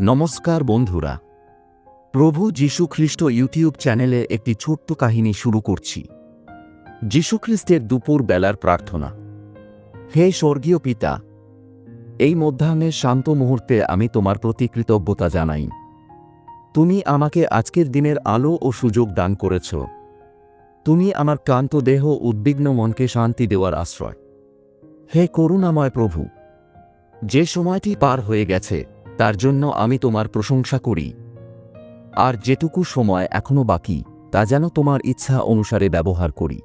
নমস্কার বন্ধুরা। প্রভু যীশু খ্রিস্ট ইউটিউব চ্যানেলে একটি ছোট্ট কাহিনী শুরু করছি। যীশুখ্রিস্টের দুপুর বেলার প্রার্থনা। হে স্বর্গীয় পিতা, এই মধ্যাহ্নের শান্ত মুহূর্তে আমি তোমার প্রতি কৃতজ্ঞতা জানাই। তুমি আমাকে আজকের দিনের আলো ও সুযোগ দান করেছ। তুমি আমার ক্লান্ত দেহ উদ্বিগ্ন মনকে শান্তি দেওয়ার আশ্রয়। হে করুণাময় প্রভু, যে সময়টি পার হয়ে গেছে তার জন্য আমি তোমার প্রশংসা করি। আর যেটুকু সময় এখনও বাকি, তা যেন তোমার ইচ্ছা অনুসারে ব্যবহার করি।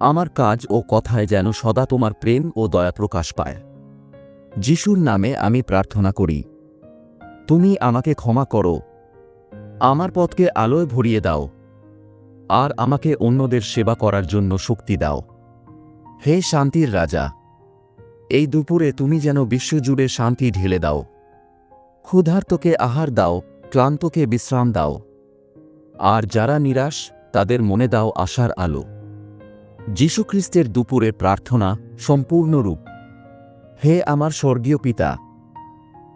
আমার কাজ ও কথায় যেন সদা তোমার প্রেম ও দয়া প্রকাশ পায়। যিশুর নামে আমি প্রার্থনা করি। তুমি আমাকে ক্ষমা করো। আমার পথকে আলোয় ভরিয়ে দাও। আর আমাকে অন্যদের সেবা করার জন্য শক্তি দাও। হে শান্তির রাজা! এই দুপুরে তুমি যেন বিশ্বজুড়ে শান্তি ঢেলে দাও। ক্ষুধার্তকে আহার দাও, ক্লান্তকে বিশ্রাম দাও। আর যারা নিরাশ, তাদের মনে দাও আশার আলো। যীশুখ্রিস্টের দুপুরে প্রার্থনা সম্পূর্ণ রূপ হে আমার স্বর্গীয় পিতা,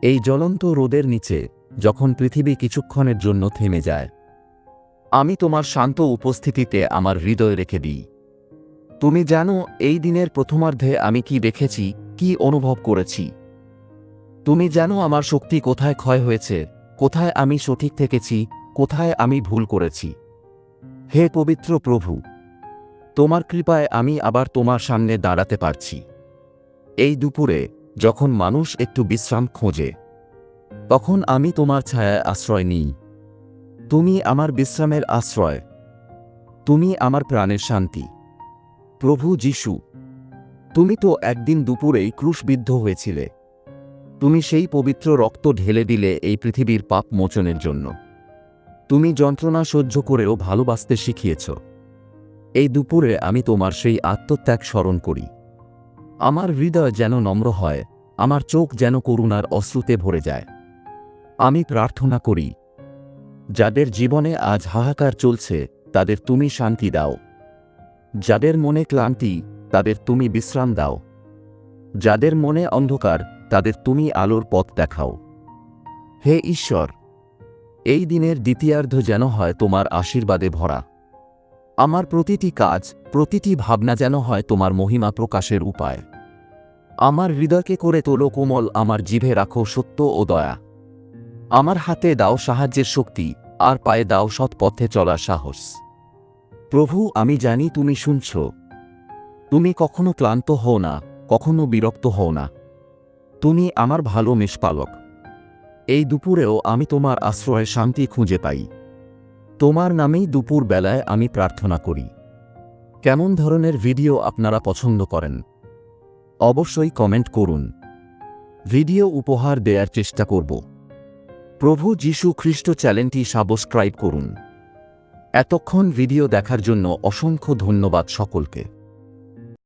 এই জ্বলন্ত রোদের নিচে যখন পৃথিবী কিছুক্ষণের জন্য থেমে যায়, আমি তোমার শান্ত উপস্থিতিতে আমার হৃদয় রেখে দিই। তুমি জানো এই দিনের প্রথমার্ধে আমি কি দেখেছি, কি অনুভব করেছি। তুমি জানো আমার শক্তি কোথায় ক্ষয় হয়েছে, কোথায় আমি সঠিক থেকেছি, কোথায় আমি ভুল করেছি। হে পবিত্র প্রভু, তোমার কৃপায় আমি আবার তোমার সামনে দাঁড়াতে পারছি। এই দুপুরে, যখন মানুষ একটু বিশ্রাম খোঁজে, তখন আমি তোমার ছায়ায় আশ্রয় নিই। তুমি আমার বিশ্রামের আশ্রয়। তুমি আমার প্রাণের শান্তি। প্রভু যিশু, তুমি তো একদিন দুপুরেই ক্রুশবিদ্ধ হয়েছিলে। তুমি সেই পবিত্র রক্ত ঢেলে দিলে এই পৃথিবীর পাপ মোচনের জন্য। তুমি যন্ত্রণা সহ্য করেও ভালোবাসতে শিখিয়েছ। এই দুপুরে আমি তোমার সেই আত্মত্যাগ স্মরণ করি। আমার হৃদয় যেন নম্র হয়, আমার চোখ যেন করুণার অশ্রুতে ভরে যায়। আমি প্রার্থনা করি, যাদের জীবনে আজ হাহাকার চলছে, তাদের তুমি শান্তি দাও। যাদের মনে ক্লান্তি, তাদের তুমি বিশ্রাম দাও। যাদের মনে অন্ধকার তাদের তুমি আলোর পথ দেখাও। হে ঈশ্বর, এই দিনের দ্বিতীয়ার্ধ যেন হয় তোমার আশীর্বাদে ভরা। আমার প্রতিটি কাজ, প্রতিটি ভাবনা যেন হয় তোমার মহিমা প্রকাশের উপায়। আমার হৃদয়কে করে তোলো কোমল, আমার জিভে রাখো সত্য ও দয়া। আমার হাতে দাও সাহায্যের শক্তি, আর পায়ে দাও সৎ পথে চলার সাহস। প্রভু, আমি জানি তুমি শুনছ। তুমি কখনো ক্লান্ত হও না, কখনো বিরক্ত হও না। তুমি আমার ভালো মেষপালক এই দুপুরেও আমি তোমার আশ্রয়ে শান্তি খুঁজে পাই। তোমার নামেই দুপুর বেলায় আমি প্রার্থনা করি। কেমন ধরনের ভিডিও আপনারা পছন্দ করেন? অবশ্যই কমেন্ট করুন। ভিডিও উপহার দেওয়ার চেষ্টা করব। প্রভু যীশু খ্রিস্ট চ্যানেলটি সাবস্ক্রাইব করুন। এতক্ষণ ভিডিও দেখার জন্য অসংখ্য ধন্যবাদ সকলকে।